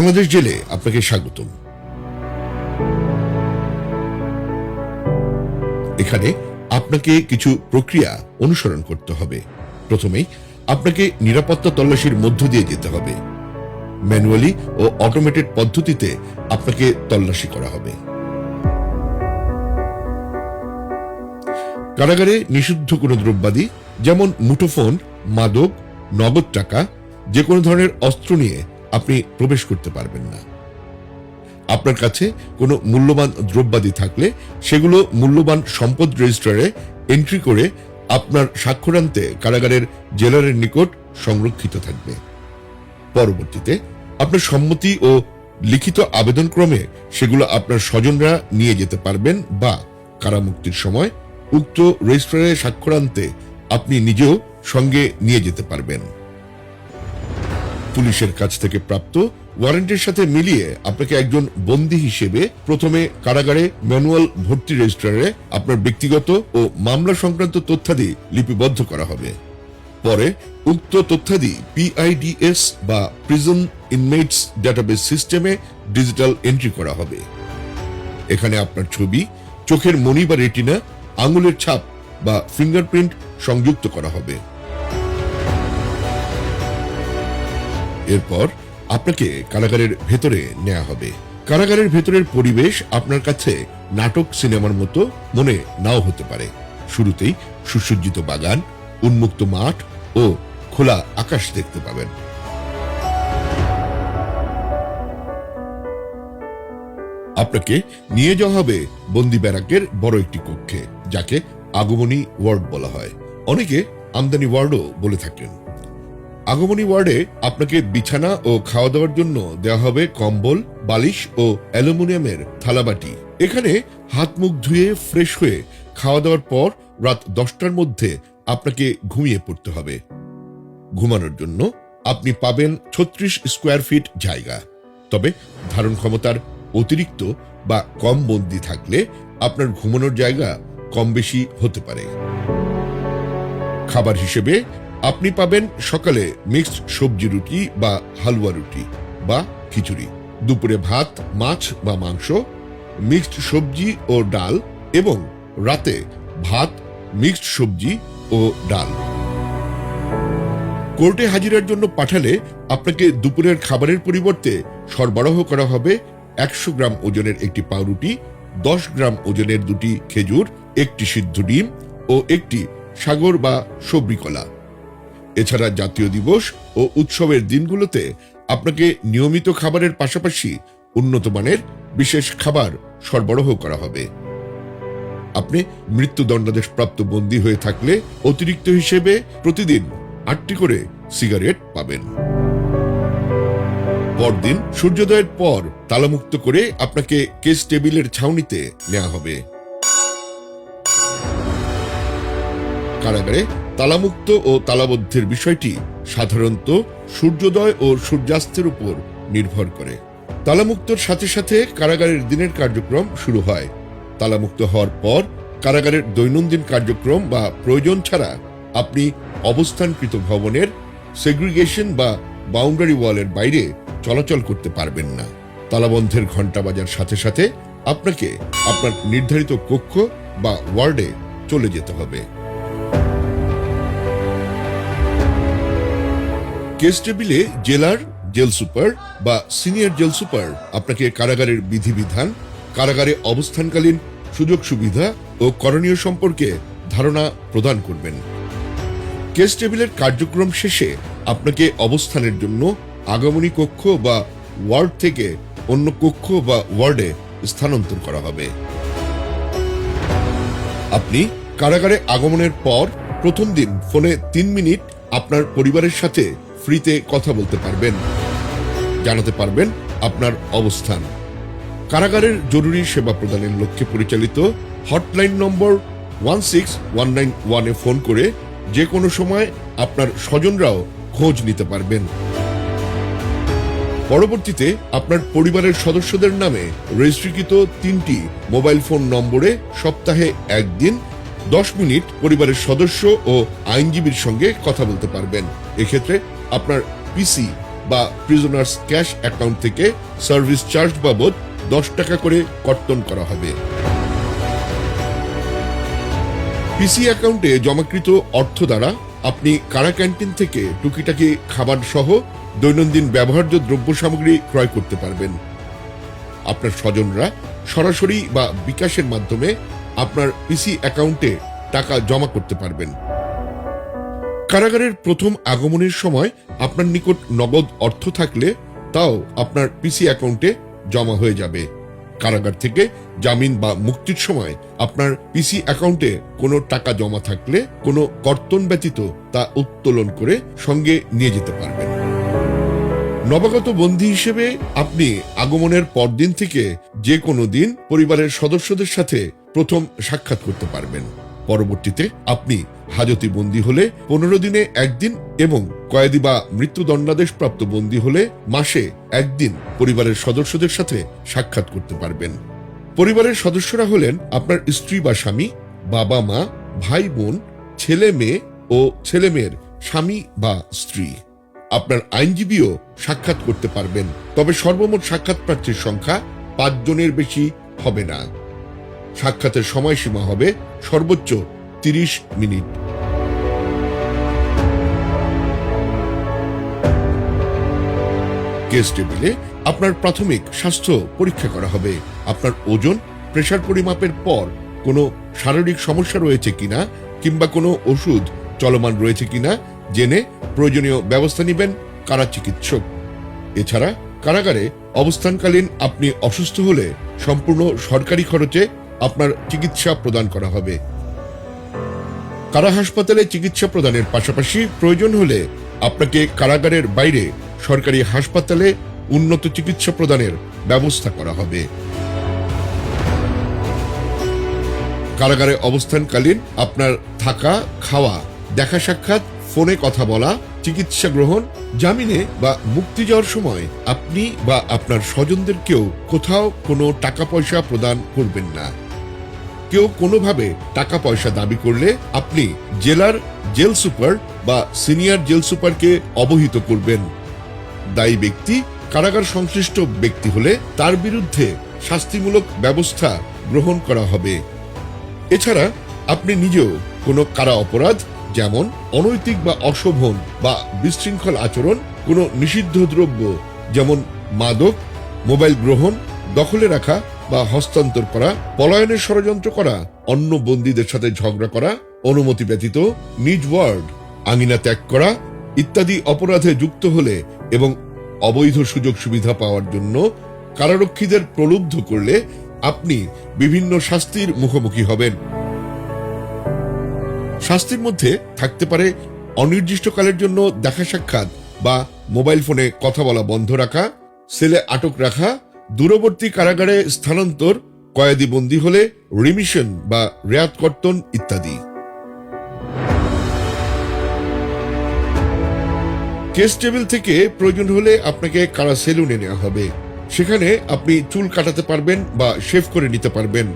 বাংলাদেশ জেলে আপনাকে স্বাগতম। এখানে আপনাকে কিছু প্রক্রিয়া অনুসরণ করতে হবে। প্রথমেই আপনাকে নিরাপত্তা তল্লাশির মধ্য দিয়ে যেতে হবে। ম্যানুয়ালি ও অটোমেটেড পদ্ধতিতে আপনাকে তল্লাশি করা হবে। কারাগারে নিষিদ্ধ কোনো দ্রব্যাদি, যেমন মুঠোফোন, মাদক, নগদ টাকা যে কোনো ধরনের অস্ত্র নিয়ে আপনি প্রবেশ করতে পারবেন না। আপনার কাছে কোনো মূল্যবান দ্রব্যাদি থাকলে সেগুলো মূল্যবান সম্পদ রেজিস্টারে এন্ট্রি করে আপনার স্বাক্ষরান্তে কারাগারের জেলারের নিকট সংরক্ষিত থাকবে। পরবর্তীতে আপনার সম্মতি ও লিখিত আবেদনক্রমে সেগুলো আপনার স্বজনরা নিয়ে যেতে পারবেন বা কারামুক্তির সময় উক্ত রেজিস্ট্রারে স্বাক্ষরান্তে আপনি নিজেও সঙ্গে নিয়ে যেতে পারবেন। পুলিশের কাছ থেকে প্রাপ্ত ওয়ারেন্টের সাথে মিলিয়ে আপনাকে একজন বন্দী হিসেবে প্রথমে কারাগারে ম্যানুয়াল ভর্তি রেজিস্ট্রারে আপনার ব্যক্তিগত ও মামলা সংক্রান্ত তথ্যাদি লিপিবদ্ধ করা হবে। পরে উক্ত তথ্যাদি পিআইডিএস বা প্রিজন ইনমেটস ডাটাবেস সিস্টেমে ডিজিটাল এন্ট্রি করা হবে। এখানে আপনার ছবি, চোখের মনি বা রেটিনা, আঙুলের ছাপ বা ফিঙ্গারপ্রিন্ট সংযুক্ত করা হবে। এরপর আপনাকে কারাগারের ভেতরে নেওয়া হবে। কারাগারের ভেতরের পরিবেশ আপনার কাছে নাটক সিনেমার মতো মনে নাও হতে পারে। শুরুতেই সুসজ্জিত বাগান, উন্মুক্ত মাঠ ও খোলা আকাশ দেখতে পাবেন। আপনাকে নিয়ে যাওয়া হবে বন্দি ব্যারাকের বড় একটি কক্ষে, যাকে আগমনী ওয়ার্ড বলা হয়। অনেকে আমদানি ওয়ার্ডও বলে থাকেন। আগমনী ওয়ার্ডে আপনাকে বিছানা ও খাওয়া দাওয়ার জন্য দেওয়া হবে কম্বল, বালিশ ও অ্যালুমিনিয়ামের থালাবাটি। এখানে হাত মুখ ধুয়ে ফ্রেশ হয়ে খাওয়া দাওয়ার পর রাত দশটার মধ্যে আপনাকে ঘুমিয়ে পড়তে হবে। ঘুমানোর জন্য আপনি পাবেন ছত্রিশ স্কোয়ার ফিট জায়গা। তবে ধারণ ক্ষমতার অতিরিক্ত বা কম বন্দি থাকলে আপনার ঘুমানোর জায়গা কম বেশি হতে পারে। খাবার হিসেবে আপনি পাবেন সকালে মিক্সড সবজি রুটি বা হালুয়া রুটি বা খিচুড়ি, দুপুরে ভাত, মাছ বা মাংস, মিক্সড সবজি ও ডাল এবং রাতে ভাত, মিক্সড সবজি ও ডাল। কোর্টে হাজিরার জন্য পাঠালে আপনাকে দুপুরের খাবারের পরিবর্তে সরবরাহ করা হবে একশো গ্রাম ওজনের একটি পাউরুটি, দশ গ্রাম ওজনের দুটি খেজুর, একটি সিদ্ধ ডিম ও একটি সাগর বা সবরি কলা। এছাড়া জাতীয় দিবস ও উৎসবের দিনগুলোতে আপনাকে নিয়মিত খাবারের পাশাপাশি উন্নত মানের বিশেষ খাবার সরবরাহ করা হবে। আপনি মৃত্যুদণ্ডাদেশ প্রাপ্ত বন্দী হয়ে থাকলে অতিরিক্ত হিসেবে প্রতিদিন আটটি করে সিগারেট পাবেন। পরদিন সূর্যোদয়ের পর তালামুক্ত করে আপনাকে কেস টেবিলের ছাউনিতে নেওয়া হবে। কারাগারে তালামুক্ত ও তালাবদ্ধের বিষয়টি সাধারণত সূর্যোদয় ও সূর্যাস্তের উপর নির্ভর করে। তালামুক্তর সাথে সাথে কারাগারের দিনের কার্যক্রম শুরু হয়। তালামুক্ত হওয়ার পর কারাগারের দৈনন্দিন কার্যক্রম বা প্রয়োজন ছাড়া আপনি অবস্থানকৃত ভবনের সেগ্রিগেশন বা বাউন্ডারি ওয়ালের বাইরে চলাচল করতে পারবেন না। তালাবন্ধের ঘণ্টা বাজার সাথে সাথে আপনাকে আপনার নির্ধারিত কক্ষ বা ওয়ার্ডে চলে যেতে হবে। কেস টেবিলে জেলার জেল সুপার বা সিনিয়র জেল সুপার, আপনাকে কারাগারের বিধিবিধান, কারাগারে অবস্থানকালীন সুযোগ সুবিধা ও করণীয় সম্পর্কে ধারণা প্রদান করবেন। কেস টেবিলের কার্যক্রম শেষে আপনাকে অবস্থানের জন্য আগমনী কক্ষ বা ওয়ার্ড থেকে অন্য কক্ষ বা ওয়ার্ডে স্থানান্তর করা হবে। আপনি কারাগারে আগমনের পর প্রথম দিন ফোনে তিন মিনিট আপনার পরিবারের সাথে ফ্রিতে কথা বলতে পারবেন, জানাতে পারবেন আপনার অবস্থান। কারাগারের জরুরি সেবা প্রদানের লক্ষ্যে পরিচালিত hotline number one six one nine ওয়ানে ফোন করে যে কোনো সময় আপনার স্বজনরাও খোঁজ নিতে পারবেন। পরবর্তীতে আপনার পরিবারের সদস্যদের নামে রেজিস্ট্রিকৃত তিনটি মোবাইল ফোন নম্বরে সপ্তাহে একদিন দশ মিনিট পরিবারের সদস্য ও আইনজীবীর সঙ্গে কথা বলতে পারবেন। এক্ষেত্রে আপনার পিসি বা প্রিজনার্স ক্যাশ অ্যাকাউন্ট থেকে সার্ভিস চার্জ বাবদ দশ টাকা করে কর্তন করা হবে। পিসি অ্যাকাউন্টে জমাকৃত অর্থ দ্বারা আপনি কারা ক্যান্টিন থেকে টুকিটাকি খাবার সহ দৈনন্দিন ব্যবহার্য দ্রব্য সামগ্রী ক্রয় করতে পারবেন। আপনার স্বজনরা সরাসরি বা বিকাশের মাধ্যমে আপনার পিসি অ্যাকাউন্টে টাকা জমা করতে পারবেন। কারাগারের প্রথম আগমনের সময় আপনার নিকট নগদ অর্থ থাকলে তাও আপনার পিসি অ্যাকাউন্টে জমা হয়ে যাবে। কারাগার থেকে জামিন বা মুক্তির সময় আপনার পিসি অ্যাকাউন্টে কোনো টাকা জমা থাকলে কোনো কর্তন ব্যতীত তা উত্তোলন করে সঙ্গে নিয়ে যেতে পারবেন। নবাগত বন্দী হিসেবে আপনি আগমনের পরদিন থেকে যে কোনো দিন পরিবারের সদস্যদের সাথে প্রথম সাক্ষাৎ করতে পারবেন। পরবর্তীতে আপনি হাজতি বন্দী হলে পনেরো দিনে একদিন এবং কয়েদি বা মৃত্যুদণ্ডাদেশ প্রাপ্ত বন্দী হলে মাসে একদিন পরিবারের সদস্যদের সাথে সাক্ষাৎ করতে পারবেন। পরিবারের সদস্যরা হলেন আপনার স্ত্রী বা স্বামী, বাবা মা, ভাই বোন, ছেলে মেয়ে ও ছেলে মেয়ের স্বামী বা স্ত্রী। আপনার আইনজীবীও সাক্ষাৎ করতে পারবেন, তবে সর্বমোট সাক্ষাৎ প্রার্থীর সংখ্যা পাঁচজনের বেশি হবে না। সাক্ষাতের সময়সীমা হবে সর্বোচ্চ তিরিশ মিনিট। কেস টেবিলে আপনার প্রাথমিক স্বাস্থ্য পরীক্ষা করা হবে। আপনার ওজন, প্রেশার পরিমাপের পর কোনো শারীরিক সমস্যা রয়েছে কিনা কিংবা কোনো ওষুধ চলমান রয়েছে কিনা জেনে প্রয়োজনীয় ব্যবস্থা নেবেন কারা চিকিৎসক। এছাড়া কারাগারে অবস্থানকালীন আপনি অসুস্থ হলে সম্পূর্ণ সরকারি খরচে আপনার চিকিৎসা প্রদান করা হবে। কারা হাসপাতালে চিকিৎসা প্রদানের পাশাপাশি প্রয়োজন হলে আপনাকে কারাগারের বাইরে সরকারি হাসপাতালে উন্নত চিকিৎসা প্রদানের ব্যবস্থা করা হবে। কারাগারে অবস্থানকালীন আপনার থাকা, খাওয়া, দেখা সাক্ষাৎ, ফোনে কথা বলা, চিকিৎসা গ্রহণ, জামিনে বা মুক্তি যাওয়ার সময় আপনি বা আপনার স্বজনদেরকেও কোথাও কোনো টাকা পয়সা প্রদান করবেন না। কেউ কোনোভাবে টাকা পয়সা দাবি করলে আপনি জেলার জেল সুপার বা সিনিয়র জেল সুপারকে অবহিত করবেন। দায়ী ব্যক্তি কারাগার সংশ্লিষ্ট ব্যক্তি হলে তার বিরুদ্ধে শাস্তিমূলক ব্যবস্থা গ্রহণ করা হবে। এছাড়া আপনি নিজেও কোনো কারা অপরাধ, যেমন অনৈতিক বা অশোভন বা বিশৃঙ্খল আচরণ, কোনো নিষিদ্ধ দ্রব্য, যেমন মাদক, মোবাইল গ্রহণ, দখলে রাখা বা হস্তান্তর করা, পলায়নের ষড়যন্ত্র করা, অন্য বন্দীদের সাথে ঝগড়া করা, অনুমতি ব্যতীত নিজ ওয়ার্ড আঙিনা ত্যাগ করা ইত্যাদি অপরাধে যুক্ত হলে এবং অবৈধ সুযোগ সুবিধা পাওয়ার জন্য কারারক্ষীদের প্রলুব্ধ করলে আপনি বিভিন্ন শাস্তির মুখোমুখি হবেন। শাস্তির মধ্যে থাকতে পারে অনির্দিষ্টকালের জন্য দেখা সাক্ষাৎ বা মোবাইল ফোনে কথা বলা বন্ধ রাখা, সেলে আটক রাখা দূরবর্তী কারাগারে স্থানান্তর, কয়েদি বন্দী হলে রিমিশন বা রেয়াত কর্তন ইত্যাদি। কেস টেবিল থেকে প্রয়োজন হলে আপনাকে কারা সেলুনে নেওয়া হবে? সেখানে আপনি চুল কাটাতে পারবেন বা শেভ করে নিতে পারবেন।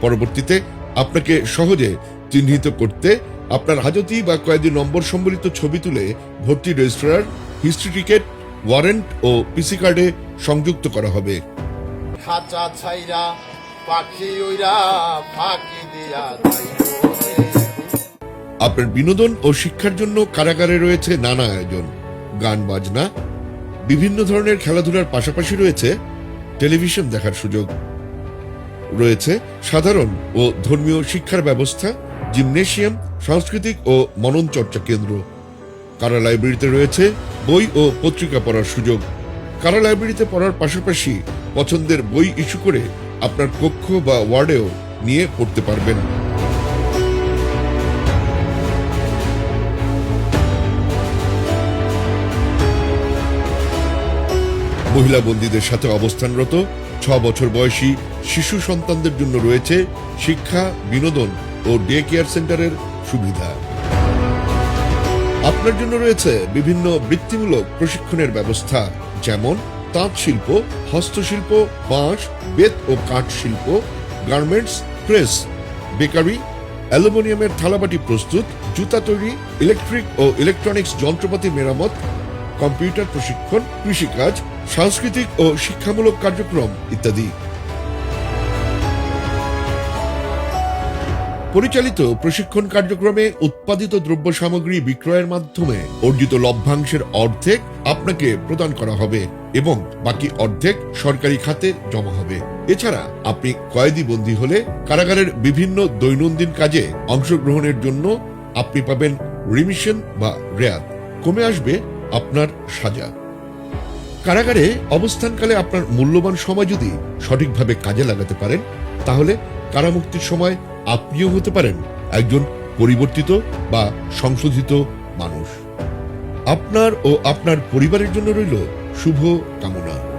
পরবর্তীতে আপনাকে সহজে চিহ্নিত করতে আপনার হাজতি বা কয়েদি নম্বর সম্বলিত ছবি তুলে ভর্তি রেজিস্ট্রার, হিস্ট্রি টিকেট, ওয়ারেন্ট ও পিসি কার্ডে সংযুক্ত করা হবে। খাঁচা ছাইরা পাখি উইরা ফাঁকি দিয়া আপনার বিনোদন ও শিক্ষার জন্য কারাগারে রয়েছে নানা আয়োজন। গান, বাজনা, বিভিন্ন ধরনের খেলাধুলার পাশাপাশি রয়েছে টেলিভিশন দেখার সুযোগ। রয়েছে সাধারণ ও ধর্মীয় শিক্ষার ব্যবস্থা, জিমনেশিয়াম, সাংস্কৃতিক ও মনন চর্চা কেন্দ্র। কারা লাইব্রেরিতে রয়েছে বই ও পত্রিকা পড়ার সুযোগ। কারা লাইব্রেরিতে পড়ার পাশাপাশি পছন্দের বই ইস্যু করে আপনার কক্ষ বা ওয়ার্ডেও নিয়ে পড়তে পারবেন। মহিলা বন্দীদের সাথে অবস্থানরত, ছ বছর বয়সী শিশু সন্তানদের জন্য রয়েছে শিক্ষা, বিনোদন ও ডে কেয়ার সেন্টারের সুবিধা। আপনার জন্য রয়েছে বিভিন্ন বৃত্তিমূলক প্রশিক্ষণের ব্যবস্থা, যেমন তাঁত শিল্প হস্তশিল্প, বাঁশ, বেত ও কাঠ শিল্প, গার্মেন্টস, প্রেস, বেকারি, অ্যালুমিনিয়ামের থালাবাটি প্রস্তুত, জুতা তৈরি, ইলেকট্রিক ও ইলেকট্রনিক্স যন্ত্রপাতি মেরামত, কম্পিউটার প্রশিক্ষণ, কৃষিকাজ, সাংস্কৃতিক ও শিক্ষামূলক কার্যক্রম ইত্যাদি। পরিচালিত প্রশিক্ষণ কার্যক্রমে উৎপাদিত দ্রব্য সামগ্রী বিক্রয়ের মাধ্যমে অর্জিত লভ্যাংশের অর্ধেক আপনাকে প্রদান করা হবে। এবং বাকি অর্ধেক সরকারি খাতে জমা হবে। এছাড়া আপনি কয়েদি বন্দী হলে কারাগারের বিভিন্ন দৈনন্দিন কাজে অংশগ্রহণের জন্য আপনি পাবেন রিমিশন বা রেয়াত। কমে আসবে আপনার সাজা। কারাগারে অবস্থানকালে আপনার মূল্যবান সময় যদি সঠিকভাবে কাজে লাগাতে পারেন, তাহলে কারামুক্তির সময় আপনিও হতে পারেন একজন পরিবর্তিত বা সংশোধিত মানুষ। আপনার ও আপনার পরিবারের জন্য রইল শুভ কামনা।